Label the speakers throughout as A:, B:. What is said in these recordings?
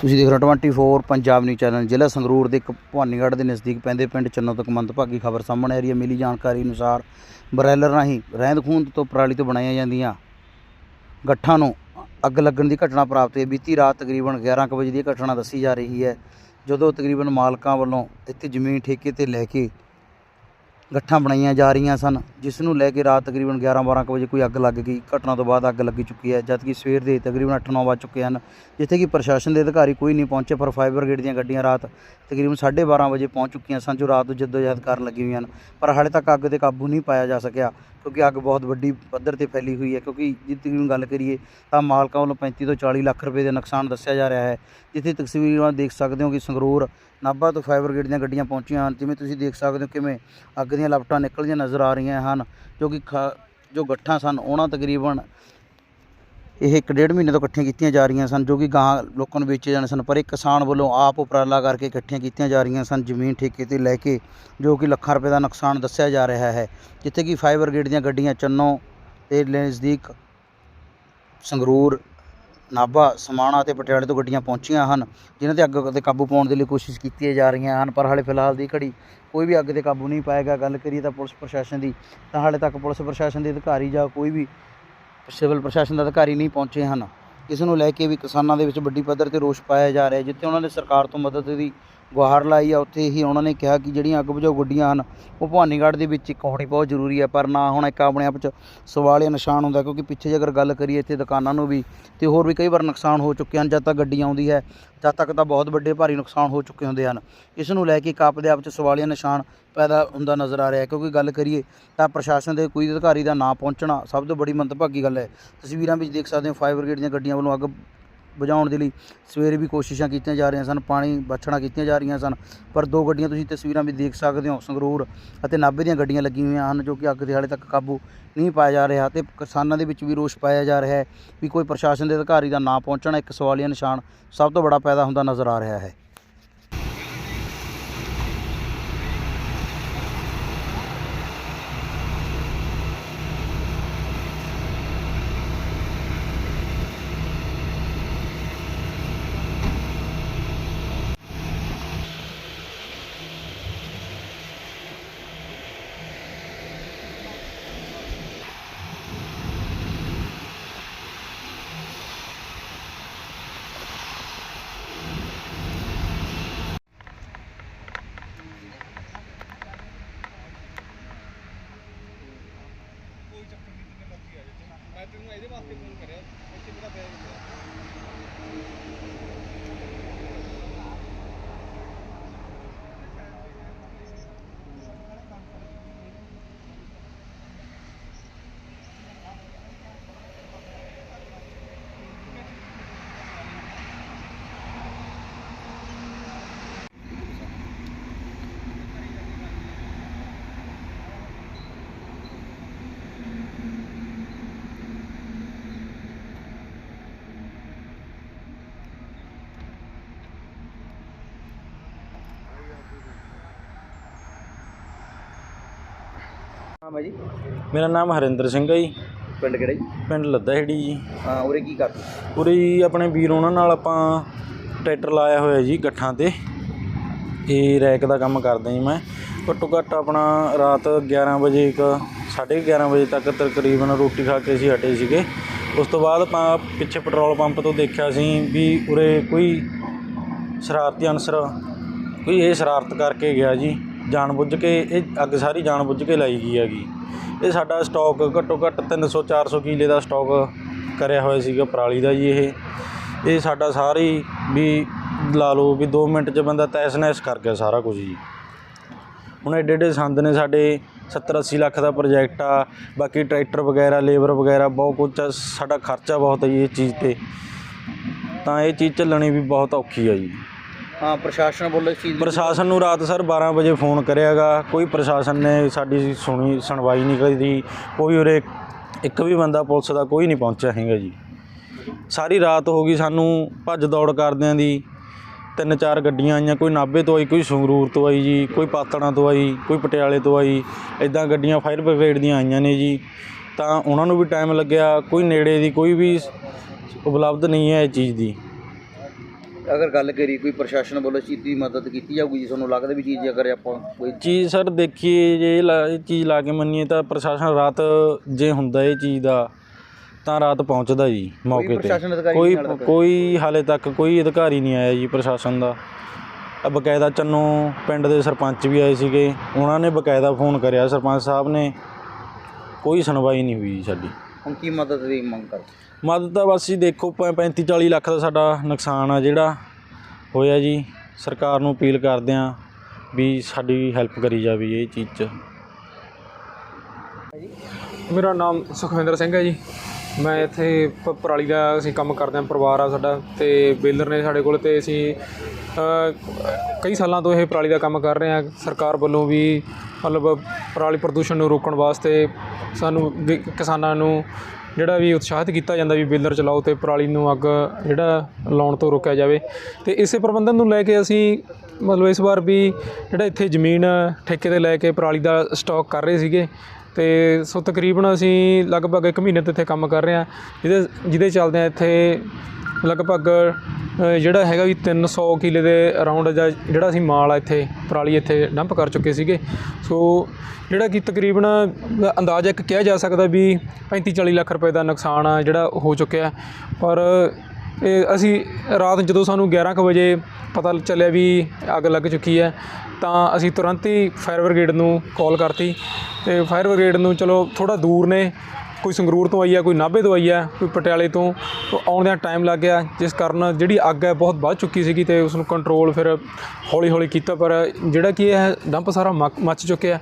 A: ਤੁਸੀਂ ਦੇਖ ਰਹੇ ਹੋ 24 ਪੰਜਾਬ ਨਿਊਜ਼ ਚੈਨਲ, ਜ਼ਿਲ੍ਹਾ ਸੰਗਰੂਰ ਦੇ ਇੱਕ ਭਵਾਨੀਗੜ੍ਹ ਦੇ ਨਜ਼ਦੀਕ ਪੈਂਦੇ ਪਿੰਡ ਚੰਨੋ ਤੋਂ ਮੰਦਭਾਗੀ ਖਬਰ ਸਾਹਮਣੇ ਆ ਰਹੀ ਹੈ। ਮਿਲੀ ਜਾਣਕਾਰੀ ਅਨੁਸਾਰ ਬਰੈਲਰ ਰਾਹੀਂ ਰਹਿੰਦ ਖੂੰਹਦ ਤੋਂ ਪਰਾਲੀ ਤੋਂ ਬਣਾਈਆਂ ਜਾਂਦੀਆਂ। ਗੱਠਾਂ ਨੂੰ ਅੱਗ ਲੱਗਣ ਦੀ ਘਟਨਾ ਪ੍ਰਾਪਤ ਹੋਈ। ਬੀਤੀ ਰਾਤ ਤਕਰੀਬਨ 11 ਕੁ ਵਜੇ ਦੀ ਘਟਨਾ ਦੱਸੀ ਜਾ ਰਹੀ ਹੈ। ਜਦੋਂ ਤਕਰੀਬਨ ਮਾਲਕਾਂ ਵੱਲੋਂ ਇੱਥੇ ਜ਼ਮੀਨ ਠੇਕੇ ਤੇ ਲੈ ਕੇ ਗੱਠਾਂ ਬਣਾਈਆਂ ਜਾ ਰਹੀਆਂ ਸਨ ਜਿਸ ਨੂੰ ਲੈ ਕੇ ਰਾਤ ਤਕਰੀਬਨ 11 12 ਕੁ ਵਜੇ ਕੋਈ ਅੱਗ ਲੱਗ ਗਈ। ਘਟਨਾ ਤੋਂ ਬਾਅਦ ਅੱਗ ਲੱਗੀ ਚੁੱਕੀ ਹੈ, ਜਦਕਿ ਸਵੇਰ ਦੇ ਤਕਰੀਬਨ 8 9 ਵੱਜ ਚੁੱਕੇ ਹਨ, ਜਿੱਥੇ ਕਿ ਪ੍ਰਸ਼ਾਸਨ ਦੇ ਅਧਿਕਾਰੀ ਕੋਈ ਨਹੀਂ ਪਹੁੰਚੇ, ਪਰ ਫਾਇਰ ਬ੍ਰਿਗੇਡ ਦੀਆਂ ਗੱਡੀਆਂ ਰਾਤ ਤਕਰੀਬਨ 12:30 ਵਜੇ ਪਹੁੰਚ ਚੁੱਕੀਆਂ ਸਨ, ਜੋ ਰਾਤ ਨੂੰ ਜਹਿਦ ਕਰਨ ਲੱਗੀ ਹੋਈਆਂ ਹਨ। ਪਰ ਹਾਲੇ ਤੱਕ ਅੱਗ ਤੇ ਕਾਬੂ ਨਹੀਂ ਪਾਇਆ ਜਾ ਸਕਿਆ। ਕਿਉਂਕਿ ਅੱਗ ਬਹੁਤ ਵੱਡੀ ਪੱਧਰ ਤੇ ਫੈਲੀ ਹੋਈ ਹੈ, ਕਿਉਂਕਿ ਜੇ ਤਕਰੀਬਨ ਗੱਲ ਕਰੀਏ ਤਾਂ ਮਾਲਕਾਂ ਵੱਲੋਂ 35 ਤੋਂ 40 ਲੱਖ ਰੁਪਏ ਦੇ ਨੁਕਸਾਨ ਦੱਸਿਆ ਜਾ ਰਿਹਾ ਹੈ। ਜਿੱਥੇ ਤਸਵੀਰਾਂ ਦੇਖ ਸਕਦੇ ਹੋ ਕਿ ਸੰਗਰੂਰ ਨਾਭਾ ਤੋਂ ਫਾਇਰ ਬ੍ਰਿਗੇਡ ਦੀਆਂ ਗੱਡੀਆਂ ਪਹੁੰਚੀਆਂ ਹਨ, ਜਿਵੇਂ ਤੁਸੀਂ ਦੇਖ ਸਕਦੇ ਹੋ ਕਿਵੇਂ ਅੱਗ ਦੀਆਂ ਲਪਟਾਂ ਨਿਕਲਦੀਆਂ ਨਜ਼ਰ ਆ ਰਹੀਆਂ ਹਨ, ਜੋ ਕਿ ਜੋ ਗੱਠਾਂ ਸਨ, ਉਹਨਾਂ ਤਕਰੀਬਨ ਇਹ ਇੱਕ ਡੇਢ ਮਹੀਨੇ ਤੋਂ ਇਕੱਠੀਆਂ ਕੀਤੀਆਂ ਜਾ ਰਹੀਆਂ ਸਨ, ਜੋ ਕਿ ਗਾਂ ਲੋਕਾਂ ਨੂੰ ਵੇਚੇ ਜਾਣੇ ਸਨ, ਪਰ ਇੱਕ ਕਿਸਾਨ ਵੱਲੋਂ ਆਪ ਉਪਰਾਲਾ ਕਰਕੇ ਇਕੱਠੀਆਂ ਕੀਤੀਆਂ ਜਾ ਰਹੀਆਂ ਸਨ ਜ਼ਮੀਨ ਠੇਕੇ ਤੇ ਲੈ ਕੇ, ਜੋ ਕਿ ਲੱਖਾਂ ਰੁਪਏ ਦਾ ਨੁਕਸਾਨ ਦੱਸਿਆ ਜਾ ਰਿਹਾ ਹੈ। ਜਿੱਥੇ ਕਿ ਫਾਇਰ ਬ੍ਰਿਗੇਡ ਦੀਆਂ ਗੱਡੀਆਂ ਚੰਨੋ ਤੇ ਨਜ਼ਦੀਕ ਸੰਗਰੂਰ, ਨਾਭਾ, ਸਮਾਣਾ ਅਤੇ ਪਟਿਆਲੇ ਤੋਂ ਗੱਡੀਆਂ ਪਹੁੰਚੀਆਂ ਹਨ, ਜਿਨ੍ਹਾਂ ਤੇ ਅੱਗ ਤੇ ਕਾਬੂ ਪਾਉਣ ਦੇ ਲਈ ਕੋਸ਼ਿਸ਼ ਕੀਤੀਆਂ ਜਾ ਰਹੀਆਂ ਹਨ, ਪਰ ਹਾਲੇ ਫਿਲਹਾਲ ਦੀ ਘੜੀ ਕੋਈ ਵੀ ਅੱਗ ਤੇ ਕਾਬੂ ਨਹੀਂ ਪਾਏਗਾ। ਗੱਲ ਕਰੀਏ ਤਾਂ ਪੁਲਿਸ ਪ੍ਰਸ਼ਾਸਨ ਦੀ, ਤਾਂ ਹਾਲੇ ਤੱਕ ਪੁਲਿਸ ਪ੍ਰਸ਼ਾਸਨ ਦੇ ਅਧਿਕਾਰੀ ਜਾਂ ਕੋਈ ਵੀ ਸਿਵਲ ਪ੍ਰਸ਼ਾਸਨ ਦਾ ਅਧਿਕਾਰੀ ਨਹੀਂ ਪਹੁੰਚੇ ਹਨ। ਇਸ ਨੂੰ ਲੈ ਕੇ ਵੀ ਕਿਸਾਨਾਂ ਦੇ ਵਿੱਚ ਵੱਡੀ ਪੱਧਰ ਤੇ ਰੋਸ ਪਾਇਆ ਜਾ ਰਿਹਾ ਜਿੱਥੇ ਉਹਨਾਂ ਨੇ ਸਰਕਾਰ ਤੋਂ ਮਦਦ ਦੀ ਗੁਹਾਰ ਲਾਈ ਆ, ਉੱਥੇ ਹੀ ਉਹਨਾਂ ਨੇ ਕਿਹਾ ਕਿ ਜਿਹੜੀਆਂ ਅੱਗ ਬੁਝਾਊ ਗੱਡੀਆਂ ਹਨ, ਉਹ ਭਵਾਨੀਗੜ੍ਹ ਦੇ ਵਿੱਚ ਇੱਕ ਹੋਣੀ ਬਹੁਤ ਜ਼ਰੂਰੀ ਹੈ ਪਰ ਨਾ ਹੁਣ ਇੱਕ ਆਪਣੇ ਆਪ 'ਚ ਸਵਾਲੀਆ ਨਿਸ਼ਾਨ ਹੁੰਦਾ, ਕਿਉਂਕਿ ਪਿੱਛੇ ਜੇ ਅਗਰ ਗੱਲ ਕਰੀਏ ਇੱਥੇ ਦੁਕਾਨਾਂ ਨੂੰ ਵੀ, ਤੇ ਹੋਰ ਵੀ ਕਈ ਵਾਰ ਨੁਕਸਾਨ ਹੋ ਚੁੱਕੇ ਹਨ, ਜਦ ਤੱਕ ਗੱਡੀ ਆਉਂਦੀ ਹੈ, ਜਦ ਤੱਕ ਤਾਂ ਬਹੁਤ ਵੱਡੇ ਭਾਰੀ ਨੁਕਸਾਨ ਹੋ ਚੁੱਕੇ ਹੁੰਦੇ ਹਨ। ਇਸ ਨੂੰ ਲੈ ਕੇ ਇੱਕ ਆਪਦੇ ਆਪ 'ਚ ਸਵਾਲੀਆ ਨਿਸ਼ਾਨ ਪੈਦਾ ਹੁੰਦਾ ਨਜ਼ਰ ਆ ਰਿਹਾ ਹੈ, ਕਿਉਂਕਿ ਗੱਲ ਕਰੀਏ ਤਾਂ ਪ੍ਰਸ਼ਾਸਨ ਦੇ ਕੋਈ ਅਧਿਕਾਰੀ ਦਾ ਨਾ ਪਹੁੰਚਣਾ ਸਭ ਤੋਂ ਬੜੀ ਮੰਦਭਾਗੀ ਗੱਲ ਹੈ। ਤਸਵੀਰਾਂ ਵਿੱਚ ਦੇਖ ਸਕਦੇ ਹੋ, ਫਾਇਰ ਬ੍ਰਿਗੇਡ ਦੀਆਂ ਗੱਡੀਆਂ ਵੱਲੋਂ ਅੱਗ ਬੁਝਾਉਣ ਦੇ ਲਈ ਸਵੇਰੇ ਵੀ ਕੋਸ਼ਿਸ਼ਾਂ ਕੀਤੀਆਂ ਜਾ ਰਹੀਆਂ ਸਨ, ਪਾਣੀ ਬਚਣਾ ਕੀਤੀਆਂ ਜਾ ਰਹੀਆਂ ਸਨ, ਪਰ ਦੋ ਗੱਡੀਆਂ ਤੁਸੀਂ ਤਸਵੀਰਾਂ ਵਿੱਚ ਦੇਖ ਸਕਦੇ ਹੋ, ਸੰਗਰੂਰ ਅਤੇ ਨਾਭੇ ਦੀਆਂ ਗੱਡੀਆਂ ਲੱਗੀਆਂ ਹੋਈਆਂ ਹਨ ਜੋ ਕਿ ਅੱਗ ਦੇ ਹਾਲੇ ਤੱਕ ਕਾਬੂ ਨਹੀਂ ਪਾਇਆ ਜਾ ਰਿਹਾ ਤੇ ਕਿਸਾਨਾਂ ਦੇ ਵਿੱਚ ਵੀ ਰੋਸ ਪਾਇਆ ਜਾ ਰਿਹਾ ਹੈ ਵੀ ਕੋਈ ਪ੍ਰਸ਼ਾਸਨ ਦੇ ਅਧਿਕਾਰੀ ਦਾ ਨਾ ਪਹੁੰਚਣਾ, ਇੱਕ ਸਵਾਲੀਆ ਨਿਸ਼ਾਨ ਸਭ ਤੋਂ ਬੜਾ ਪੈਦਾ ਹੁੰਦਾ ਨਜ਼ਰ ਆ ਰਿਹਾ ਹੈ। Gracias. ਹਾਂ ਬਾਈ ਜੀ?
B: ਮੇਰਾ ਨਾਮ ਹਰਿੰਦਰ ਸਿੰਘ ਹੈ ਜੀ।
A: ਪਿੰਡ ਕਿਹੜਾ ਜੀ?
B: ਪਿੰਡ ਲੱਦਾਹੇੜੀ ਜੀ।
A: ਹਾਂ ਉਰੇ ਕੀ ਕਰਦੇ?
B: ਉਰੇ ਜੀ ਆਪਣੇ ਵੀਰ ਉਹਨਾਂ ਨਾਲ ਆਪਾਂ ਟਰੈਕਟਰ ਲਾਇਆ ਹੋਇਆ ਜੀ ਗੱਠਾਂ ਤੇ। ਇਹ ਰੈਕ ਦਾ ਕੰਮ ਕਰਦਾ ਜੀ ਮੈਂ। ਘੱਟੋ ਘੱਟ ਆਪਣਾ ਰਾਤ 11 ਵਜੇ ਇੱਕ 11:30 ਵਜੇ ਤੱਕ ਤਕਰੀਬਨ ਰੋਟੀ ਖਾ ਕੇ ਅਸੀਂ ਹਟੇ ਸੀਗੇ। ਉਸ ਤੋਂ ਬਾਅਦ ਆਪਾਂ ਪਿੱਛੇ ਪੈਟਰੋਲ ਪੰਪ ਤੋਂ ਦੇਖਿਆ ਸੀ ਵੀ ਉਰੇ ਕੋਈ ਸ਼ਰਾਰਤੀ ਅਨਸਰ ਕੋਈ ਇਹ ਸ਼ਰਾਰਤ ਕਰਕੇ ਗਿਆ ਜੀ। ਜਾਣਬੁੱਝ ਕੇ ਇਹ ਅੱਗ ਸਾਰੀ ਜਾਣਬੁੱਝ ਕੇ ਲਾਈ ਗਈ ਹੈਗੀ। ਇਹ ਸਾਡਾ ਸਟਾਕ ਘੱਟੋ ਘੱਟ 300 400 ਕਿਲੇ ਦਾ ਸਟਾਕ ਕਰਿਆ ਹੋਇਆ ਸੀਗਾ ਪਰਾਲੀ ਦਾ ਜੀ ਇਹ। ਇਹ ਸਾਡਾ ਸਾਰੀ ਵੀ ਲਾ ਲਓ ਵੀ 2 ਮਿੰਟ 'ਚ ਬੰਦਾ ਤੈਸ ਨੈਸ ਕਰ ਗਿਆ ਸਾਰਾ ਕੁਝ ਜੀ। ਹੁਣ ਐਡੇ ਐਡੇ ਸੰਦ ਨੇ ਸਾਡੇ 70 80 ਲੱਖ ਦਾ ਪ੍ਰੋਜੈਕਟ ਆ ਬਾਕੀ ਟਰੈਕਟਰ ਵਗੈਰਾ ਲੇਬਰ ਵਗੈਰਾ ਬਹੁਤ ਕੁਝ ਆ, ਸਾਡਾ ਖਰਚਾ ਬਹੁਤ ਹੈ ਜੀ ਇਹ ਚੀਜ਼ ਤੇ। ਤਾਂ ਇਹ ਚੀਜ਼ ਚੱਲਣੀ ਵੀ ਬਹੁਤ ਔਖੀ ਆ ਜੀ।
A: ਹਾਂ, ਪ੍ਰਸ਼ਾਸਨ ਵੱਲੋਂ ਇਸ ਚੀਜ਼ ਦੀ
B: ਪ੍ਰਸ਼ਾਸਨ ਨੂੰ ਰਾਤ ਸਰ 12 ਵਜੇ ਫੋਨ ਕਰਿਆਗਾ। ਕੋਈ ਪ੍ਰਸ਼ਾਸਨ ਨੇ ਸਾਡੀ ਸੁਣੀ, ਸੁਣਵਾਈ ਨਹੀਂ ਕਰੀ ਕੋਈ ਉਰੇ ਇੱਕ ਵੀ ਬੰਦਾ ਪੁਲਿਸ ਦਾ ਕੋਈ ਨਹੀਂ ਪਹੁੰਚਿਆ ਹੈਗਾ ਜੀ। ਸਾਰੀ ਰਾਤ ਹੋ ਗਈ ਸਾਨੂੰ ਭੱਜ ਦੌੜ ਕਰਦਿਆਂ ਦੀ। ਤਿੰਨ ਚਾਰ ਗੱਡੀਆਂ ਆਈਆਂ, ਕੋਈ ਨਾਭੇ ਤੋਂ ਆਈ, ਕੋਈ ਸੰਗਰੂਰ ਤੋਂ ਆਈ ਜੀ, ਕੋਈ ਪਾਤੜਾਂ ਤੋਂ ਆਈ, ਕੋਈ ਪਟਿਆਲੇ ਤੋਂ ਆਈ। ਇਦਾਂ ਗੱਡੀਆਂ ਫਾਇਰ ਬ੍ਰਿਗੇਡ ਦੀਆਂ ਆਈਆਂ ਨੇ ਜੀ। ਤਾਂ ਉਹਨਾਂ ਨੂੰ ਵੀ ਟਾਈਮ ਲੱਗਿਆ, ਕੋਈ ਨੇੜੇ ਦੀ ਕੋਈ ਵੀ ਉਪਲਬਧ ਨਹੀਂ ਹੈ ਇਹ ਚੀਜ਼ ਦੀ।
A: ਅਗਰ ਗੱਲ ਕਰੀ ਕੋਈ ਪ੍ਰਸ਼ਾਸਨ ਵੱਲੋਂ ਚੀਜ਼ ਦੀ ਮਦਦ ਕੀਤੀ ਜਾਊਗੀ ਜੀ ਤੁਹਾਨੂੰ ਲੱਗਦਾ ਵੀ ਚੀਜ਼ ਅਗਰ ਆਪਾਂ ਕੋਈ
B: ਚੀਜ਼ ਸਰ ਦੇਖੀਏ ਜੇ ਇਹ ਲਾ- ਇਹ ਚੀਜ਼ ਲਾ ਕੇ ਮੰਨੀਏ ਤਾਂ ਪ੍ਰਸ਼ਾਸਨ ਰਾਤ ਜੇ ਹੁੰਦਾ ਇਹ ਚੀਜ਼ ਦਾ ਤਾਂ ਰਾਤ ਪਹੁੰਚਦਾ ਜੀ ਮੌਕੇ
A: ਪ੍ਰਸ਼ਾਸਨ
B: ਤੇ
A: ਅਧਿਕਾਰੀ
B: ਕੋਈ
A: ਨਹੀਂ ਨਾਲ
B: ਕੋਈ ਹਾਲੇ ਤੱਕ ਕੋਈ ਅਧਿਕਾਰੀ ਨਹੀਂ ਆਇਆ ਜੀ ਪ੍ਰਸ਼ਾਸਨ ਦਾ। ਆ ਬਕਾਇਦਾ ਚੰਨੋ ਪਿੰਡ ਦੇ ਸਰਪੰਚ ਵੀ ਆਏ ਸੀਗੇ ਉਹਨਾਂ ਨੇ ਬਕਾਇਦਾ ਫੋਨ ਕਰਿਆ ਸਰਪੰਚ ਸਾਹਿਬ ਨੇ। ਕੋਈ ਸੁਣਵਾਈ ਨਹੀਂ ਹੋਈ ਜੀ ਸਾਡੀ।
A: ਹੁਣ ਕੀ ਮਦਦ ਦੀ ਮੰਗ ਕਰ
B: ਮਦਦ ਤਾਂ ਬਸ ਜੀ ਦੇਖੋ 35 40 ਲੱਖ ਦਾ ਸਾਡਾ ਨੁਕਸਾਨ ਆ ਜਿਹੜਾ ਹੋਇਆ ਜੀ। ਸਰਕਾਰ ਨੂੰ ਅਪੀਲ ਕਰਦੇ ਆ ਵੀ ਸਾਡੀ ਹੈਲਪ ਕਰੀ ਜਾਵੇ ਇਹ ਚੀਜ਼ 'ਚ।
C: ਮੇਰਾ ਨਾਮ ਸੁਖਵਿੰਦਰ ਸਿੰਘ ਹੈ ਜੀ। ਮੈਂ ਇੱਥੇ ਪ- ਪਰਾਲੀ ਦਾ ਅਸੀਂ ਕੰਮ ਕਰਦੇ ਹਾਂ, ਪਰਿਵਾਰ ਆ ਸਾਡਾ ਅਤੇ ਬੇਲਰ ਨੇ ਸਾਡੇ ਕੋਲ ਅਤੇ ਅਸੀਂ ਕਈ ਸਾਲਾਂ ਤੋਂ ਇਹ ਪਰਾਲੀ ਦਾ ਕੰਮ ਕਰ ਰਹੇ ਹਾਂ। ਸਰਕਾਰ ਵੱਲੋਂ ਵੀ ਮਤਲਬ ਪਰਾਲੀ ਪ੍ਰਦੂਸ਼ਣ ਨੂੰ ਰੋਕਣ ਵਾਸਤੇ ਸਾਨੂੰ ਵੀ ਕਿਸਾਨਾਂ ਨੂੰ ਜਿਹੜਾ ਵੀ ਉਤਸ਼ਾਹਿਤ ਕੀਤਾ ਜਾਂਦਾ ਵੀ ਬੇਲਰ ਚਲਾਓ ਅਤੇ ਪਰਾਲੀ ਨੂੰ ਅੱਗ ਜਿਹੜਾ ਲਾਉਣ ਤੋਂ ਰੋਕਿਆ ਜਾਵੇ। ਅਤੇ ਇਸੇ ਪ੍ਰਬੰਧਨ ਨੂੰ ਲੈ ਕੇ ਅਸੀਂ ਮਤਲਬ ਇਸ ਵਾਰ ਵੀ ਜਿਹੜਾ ਇੱਥੇ ਜ਼ਮੀਨ ਠੇਕੇ ਤੇ ਲੈ ਕੇ ਪਰਾਲੀ ਦਾ ਸਟਾਕ ਕਰ ਰਹੇ ਸੀਗੇ। ਤੇ ਸੋ ਤਕਰੀਬਨ ਅਸੀਂ ਲਗਭਗ 1 ਮਹੀਨੇ ਤੋਂ ਇੱਥੇ ਕੰਮ ਕਰ ਰਹੇ ਹਾਂ। ਜਿਹਦੇ ਜਿਹਦੇ ਚੱਲਦੇ ਆ ਇੱਥੇ ਲਗਭਗ ਜਿਹੜਾ ਹੈਗਾ ਵੀ 300 ਕਿਲੇ ਦੇ ਅਰਾਊਂਡ ਦਾ ਜਿਹੜਾ ਅਸੀਂ ਮਾਲ ਆ ਇੱਥੇ, ਪਰਾਲੀ ਇੱਥੇ ਡੰਪ ਕਰ ਚੁੱਕੇ ਸੀਗੇ। ਸੋ ਜਿਹੜਾ ਕਿ ਤਕਰੀਬਨ ਅੰਦਾਜ਼ਾ ਇੱਕ ਕਿਹਾ ਜਾ ਸਕਦਾ ਵੀ 35 40 ਲੱਖ ਰੁਪਏ ਦਾ ਨੁਕਸਾਨ ਆ ਜਿਹੜਾ ਹੋ ਚੁੱਕਿਆ। ਪਰ, ਇਹ ਅਸੀਂ ਰਾਤ ਜਦੋਂ ਸਾਨੂੰ 11 ਕੁ ਵਜੇ ਪਤਾ ਚੱਲਿਆ ਵੀ ਅੱਗ ਲੱਗ ਚੁੱਕੀ ਹੈ, ਤਾਂ ਅਸੀਂ ਤੁਰੰਤ ਹੀ ਫਾਇਰ ਬ੍ਰਿਗੇਡ ਨੂੰ ਕਾਲ ਕਰਤੀ ਅਤੇ ਫਾਇਰ ਬ੍ਰਿਗੇਡ ਨੂੰ ਚਲੋ ਥੋੜ੍ਹਾ ਦੂਰ ਨੇ ਕੋਈ ਸੰਗਰੂਰ ਤੋਂ ਆਈ ਆ ਕੋਈ ਨਾਭੇ ਤੋਂ ਆਈ ਆ ਕੋਈ ਪਟਿਆਲੇ ਤੋਂ ਤੋਂ ਆਉਂਦਿਆਂ ਟਾਈਮ ਲੱਗ ਗਿਆ। ਜਿਸ ਕਾਰਨ ਜਿਹੜੀ ਅੱਗ ਹੈ ਬਹੁਤ ਵੱਧ ਚੁੱਕੀ ਸੀਗੀ ਤੇ ਉਸ ਨੂੰ ਕੰਟਰੋਲ ਫਿਰ ਹੌਲੀ ਹੌਲੀ ਕੀਤਾ ਪਰ ਜਿਹੜਾ ਕਿ ਇਹ ਡੰਪ ਸਾਰਾ ਮੱਚ ਚੁੱਕਿਆ।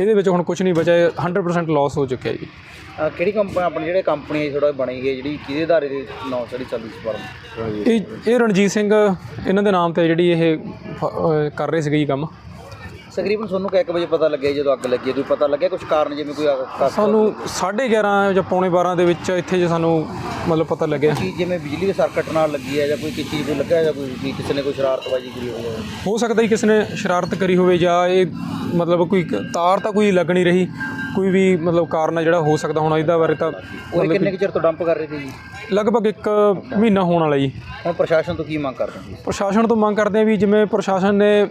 C: ਇਹਦੇ ਵਿੱਚ ਹੁਣ ਕੁਝ ਨਹੀਂ ਬਚਿਆ ਇਹ 100% ਲਾਸ ਹੋ ਚੁੱਕਿਆ ਜੀ।
A: ਕਿਹੜੀ ਕੰਪਨੀ ਆਪਣੀ ਜਿਹੜੇ ਕੰਪਨੀ ਥੋੜਾ ਬਣੀ ਹੈ ਜਿਹੜੀ ਕਿਹਦੇ ਆਧਾਰੇ ਦੇ ਨਾਂ ਸਾਡੀ ਚੱਲਦੀ ਸੀ ਫਰਮ?
C: ਇਹ ਇਹ ਰਣਜੀਤ ਸਿੰਘ ਇਹਨਾਂ ਦੇ ਨਾਮ ਤੇ ਜਿਹੜੀ ਇਹ ਕਰ ਰਹੇ ਸੀਗੇ ਜੀ ਕੰਮ।
A: ਤਕਰੀਬਨ ਤੁਹਾਨੂੰ ਕਿ 1 ਵਜੇ ਪਤਾ ਲੱਗਿਆ ਜਦੋਂ ਅੱਗ ਲੱਗੀ? ਕੋਈ ਪਤਾ ਲੱਗਿਆ ਕੁਝ ਕਾਰਨ ਜਿਵੇਂ ਕੋਈ ਅੱਗ-
C: ਸਾਨੂੰ 11:30 ਜਾਂ ਪੌਣੇ 12 ਦੇ ਵਿੱਚ ਇੱਥੇ ਜੇ ਸਾਨੂੰ ਮਤਲਬ ਪਤਾ ਲੱਗਿਆ।
A: ਚੀਜ਼ ਜਿਵੇਂ ਬਿਜਲੀ ਦੇ ਸਰਕਟ ਨਾਲ ਲੱਗੀ ਹੈ ਜਾਂ ਕੋਈ ਕਿਸੇ ਚੀਜ਼ ਕੋਈ ਲੱਗਾ ਜਾਂ ਕੋਈ ਕਿਸੇ ਨੇ ਕੋਈ ਸ਼ਰਾਰਤਬਾਜ਼ੀ ਕੀਤੀ ਹੋਈ ਹੈ?
C: ਸਕਦਾ ਹੀ ਕਿਸੇ ਨੇ ਸ਼ਰਾਰਤ ਕਰੀ ਹੋਵੇ ਜਾਂ ਇਹ ਮਤਲਬ ਕੋਈ ਕ- ਤਾਰ ਤਾਂ ਕੋਈ ਲੱਗ ਨਹੀਂ ਰਹੀ। ਕੋਈ ਵੀ ਮਤਲਬ ਕਾਰਨ ਆ ਜਿਹੜਾ ਹੋ ਸਕਦਾ ਹੁਣ ਇਹਦਾ ਬਾਰੇ ਤਾਂ
A: ਉਹ ਕਿੰਨੇ ਕੁ ਚਿਰ ਤੋਂ ਡੰਪ ਕਰ ਰਹੇ ਸੀ ਜੀ?
C: ਲਗਭਗ ਇੱਕ ਮਹੀਨਾ ਹੋਣ ਵਾਲਾ ਜੀ।
A: ਹੁਣ ਪ੍ਰਸ਼ਾਸਨ ਤੋਂ ਕੀ ਮੰਗ ਕਰਦੇ ਹੋ?
C: ਪ੍ਰਸ਼ਾਸਨ ਤੋਂ ਮੰਗ ਕਰਦੇ ਆ ਵੀ ਜਿਵੇਂ ਪ੍ਰਸ਼ਾਸਨ ਨੇ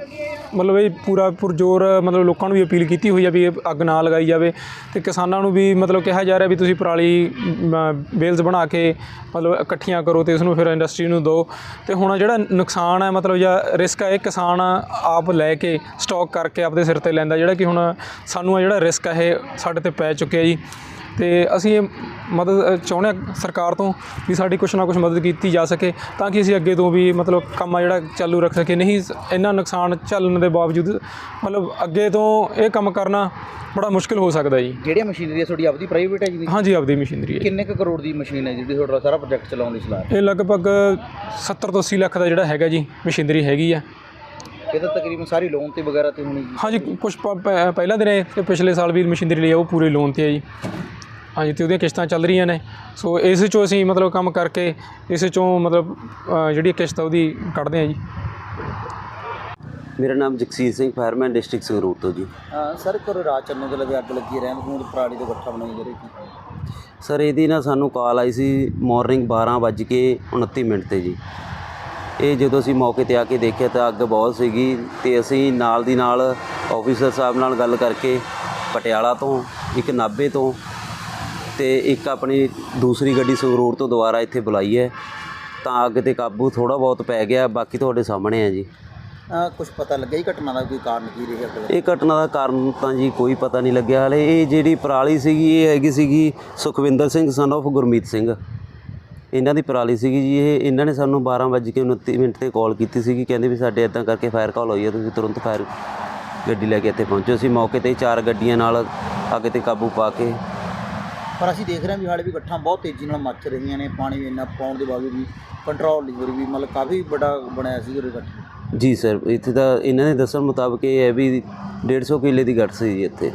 C: ਮਤਲਬ ਇਹ ਪੂਰਾ ਪੁਰਜੋਰ, ਮਤਲਬ ਲੋਕਾਂ ਨੂੰ ਵੀ ਅਪੀਲ ਕੀਤੀ ਹੋਈ ਆ ਵੀ ਇਹ ਅੱਗ ਨਾ ਲਗਾਈ ਜਾਵੇ ਤੇ ਕਿਸਾਨਾਂ ਨੂੰ ਵੀ ਮਤਲਬ ਕਿਹਾ ਜਾ ਰਿਹਾ ਵੀ ਤੁਸੀਂ ਪਰਾਲੀ ਬੇਲਸ ਬਣਾ ਕੇ ਮਤਲਬ ਇਕੱਠੀਆਂ ਕਰੋ ਤੇ ਇਸ ਨੂੰ ਫਿਰ ਇੰਡਸਟਰੀ ਨੂੰ ਦਿਓ। ਤੇ ਹੁਣ ਜਿਹੜਾ ਨੁਕਸਾਨ ਹੈ ਮਤਲਬ ਜਾਂ ਰਿਸਕ ਹੈ ਇਹ ਕਿਸਾਨ ਆਪ ਲੈ ਕੇ ਸਟਾਕ ਕਰਕੇ ਆਪਦੇ ਸਿਰ ਤੇ ਲੈਂਦਾ, ਜਿਹੜਾ ਕਿ ਹੁਣ ਸਾਨੂੰ ਆ ਜਿਹੜਾ ਰਿਸਕ ਹੈ ਇਹ ਸਾਡੇ ਤੇ ਪੈ ਚੁੱਕਿਆ ਜੀ। ਤੇ ਅਸੀਂ ਇਹ ਮਦਦ ਚਾਹੁੰਦੇ ਹਾਂ ਸਰਕਾਰ ਤੋਂ ਵੀ ਸਾਡੀ ਕੁਛ ਨਾ ਕੁਛ ਮਦਦ ਕੀਤੀ ਜਾ ਸਕੇ ਤਾਂ ਕਿ ਅਸੀਂ ਅੱਗੇ ਤੋਂ ਵੀ ਮਤਲਬ ਕੰਮ ਆ ਜਿਹੜਾ ਚਾਲੂ ਰੱਖ ਸਕੇ। ਨਹੀਂ ਇੰਨਾ ਨੁਕਸਾਨ ਝੱਲਣ ਦੇ ਬਾਵਜੂਦ ਮਤਲਬ ਅੱਗੇ ਤੋਂ ਇਹ ਕੰਮ ਕਰਨਾ ਬੜਾ ਮੁਸ਼ਕਿਲ ਹੋ ਸਕਦਾ ਜੀ।
A: ਜਿਹੜੀਆਂ ਮਸ਼ੀਨਰੀ ਹੈ ਤੁਹਾਡੀ ਆਪਦੀ ਪ੍ਰਾਈਵੇਟ ਹੈ ਜੀ?
C: ਹਾਂਜੀ ਆਪਦੀ ਮਸ਼ੀਨਰੀ ਹੈ।
A: ਕਿੰਨੇ ਕੁ ਕਰੋੜ ਦੀ ਮਸ਼ੀਨ ਹੈ ਜਿਹੜੀ ਤੁਹਾਡਾ ਸਾਰਾ ਪ੍ਰੋਜੈਕਟ ਚਲਾਉਣ ਦੀ ਸਲਾਹ?
C: ਇਹ ਲਗਭਗ 70 ਤੋਂ 80 ਲੱਖ ਦਾ ਜਿਹੜਾ ਹੈਗਾ ਜੀ ਮਸ਼ੀਨਰੀ ਹੈਗੀ ਆ।
A: ਇਹ ਤਾਂ ਤਕਰੀਬਨ ਸਾਰੀ ਲੋਨ ਤੇ ਵਗੈਰਾ ਤੇ ਹੋਣੀ ਜੀ?
C: ਹਾਂਜੀ ਕੁਝ ਪਹਿਲਾਂ ਦੇ ਨੇ ਤੇ ਪਿਛਲੇ ਸਾਲ ਵੀ ਮਸ਼ੀਨਰੀ ਲਈ ਆ, ਉਹ ਪੂਰੇ ਲੋਨ ਤੇ ਹੈ ਜੀ। ਹਾਂਜੀ ਤੇ ਉਹਦੀਆਂ ਕਿਸ਼ਤਾਂ ਚੱਲ ਰਹੀਆਂ ਨੇ। ਸੋ ਇਸ ਚੋਂ ਅਸੀਂ ਮਤਲਬ ਕੰਮ ਕਰਕੇ ਇਸ ਚੋਂ ਮਤਲਬ ਅ, ਜਿਹੜੀ ਕਿਸ਼ਤ ਆ ਉਹਦੀ ਕੱਢਦੇ ਆ ਜੀ।
D: ਮੇਰਾ ਨਾਮ ਜਗਸੀਰ ਸਿੰਘ ਫਾਇਰਮੈਨ ਡਿਸਟ੍ਰਿਕਟ ਸੰਗਰੂਰ ਤੋਂ ਜੀ।
A: ਸਰ ਕਰੋ ਰਾਤ ਚੰਨੋ ਦੇ ਲਵੇ ਅੱਗ ਲੱਗੀ ਰਹਿੰਦ ਖੂੰਦ ਪਰਾਲੀ ਦੇ ਗੱਠਾ ਬਣਾਈ ਜਾ ਰਹੀ ਸੀ।
D: ਸਰ ਇਹਦੀ ਨਾ ਸਾਨੂੰ ਕਾਲ ਆਈ ਸੀ ਮਾਰਨਿੰਗ 12:29 ਮਿੰਟ ਤੇ ਜੀ। ਇਹ ਜਦੋਂ ਅਸੀਂ ਮੌਕੇ ਤੇ ਆ ਕੇ ਦੇਖਿਆ ਤਾਂ ਅੱਗ ਬਹੁਤ ਸੀਗੀ ਤੇ ਅਸੀਂ ਨਾਲ ਦੀ ਨਾਲ ਆਫੀਸਰ ਸਾਹਿਬ ਨਾਲ ਗੱਲ ਕਰਕੇ ਪਟਿਆਲਾ ਤੋਂ ਇੱਕ ਨਾਭੇ ਤੋਂ ਤੇ ਇੱਕ ਆਪਣੀ ਦੂਸਰੀ ਗੱਡੀ ਸੰਗਰੂਰ ਤੋਂ ਦੁਬਾਰਾ ਇੱਥੇ ਬੁਲਾਈ ਹੈ। ਤਾਂ ਅੱਗ ਤੇ ਕਾਬੂ ਥੋੜਾ ਬਹੁਤ ਪੈ ਗਿਆ ਬਾਕੀ ਤੁਹਾਡੇ ਸਾਹਮਣੇ ਹੈ ਜੀ।
A: ਕੁਝ ਪਤਾ ਲੱਗਿਆ ਹੀ ਘਟਨਾ ਦਾ ਕੋਈ ਕਾਰਨ ਕੀ ਰਿਹਾ
D: ਇਹ ਘਟਨਾ ਦਾ ਕਾਰਨ ਤਾਂ ਜੀ ਕੋਈ ਪਤਾ ਨਹੀਂ ਲੱਗਿਆ। ਹਲੇ ਇਹ ਜਿਹੜੀ ਪਰਾਲੀ ਸੀਗੀ ਇਹ ਹੈਗੀ ਸੀਗੀ ਸੁਖਵਿੰਦਰ ਸਿੰਘ ਸਨ of ਗੁਰਮੀਤ ਸਿੰਘ। ਇਹਨਾਂ ਦੀ ਪਰਾਲੀ ਸੀਗੀ ਜੀ ਇਹ ਇਹਨਾਂ ਨੇ ਸਾਨੂੰ 12:29 ਮਿੰਟ ਤੇ ਕਾਲ ਕੀਤੀ ਸੀਗੀ ਕਹਿੰਦੇ ਵੀ ਸਾਡੇ ਇਦਾਂ ਕਰਕੇ ਫਾਇਰ ਕਾਲ ਹੋਈ ਹੈ ਤੁਸੀਂ ਤੁਰੰਤ ਫਾਇਰ ਗੱਡੀ ਲੈ ਕੇ ਇੱਥੇ ਪਹੁੰਚੋ। ਅਸੀਂ ਮੌਕੇ ਤੇ ਚਾਰ ਗੱਡੀਆਂ ਨਾਲ ਅੱਗ ਤੇ ਕਾਬੂ ਪਾ ਕੇ
A: ਪਰ ਅਸੀਂ ਦੇਖ ਰਹੇ ਹਾਂ ਵੀ ਹਾਲੇ ਵੀ ਗੱਠਾਂ ਬਹੁਤ ਤੇਜ਼ੀ ਨਾਲ ਮੱਚ ਰਹੀਆਂ ਨੇ, ਪਾਣੀ ਇੰਨਾ ਪਾਉਣ ਦੇ ਬਾਵਜੂਦ ਵੀ ਕੰਟਰੋਲ ਨਹੀਂ ਹੋ ਰਹੀ ਵੀ ਮਤਲਬ ਕਾਫੀ ਵੱਡਾ ਬਣਿਆ ਸੀ ਉਹ ਗੱਠ।
D: ਜੀ ਸਰ ਇੱਥੇ ਤਾਂ ਇਹਨਾਂ ਨੇ ਦੱਸਣ ਮੁਤਾਬਕ ਇਹ ਹੈ ਵੀ 150 ਕਿੱਲੇ ਦੀ ਗੱਠ ਸੀ ਜੀ ਇੱਥੇ।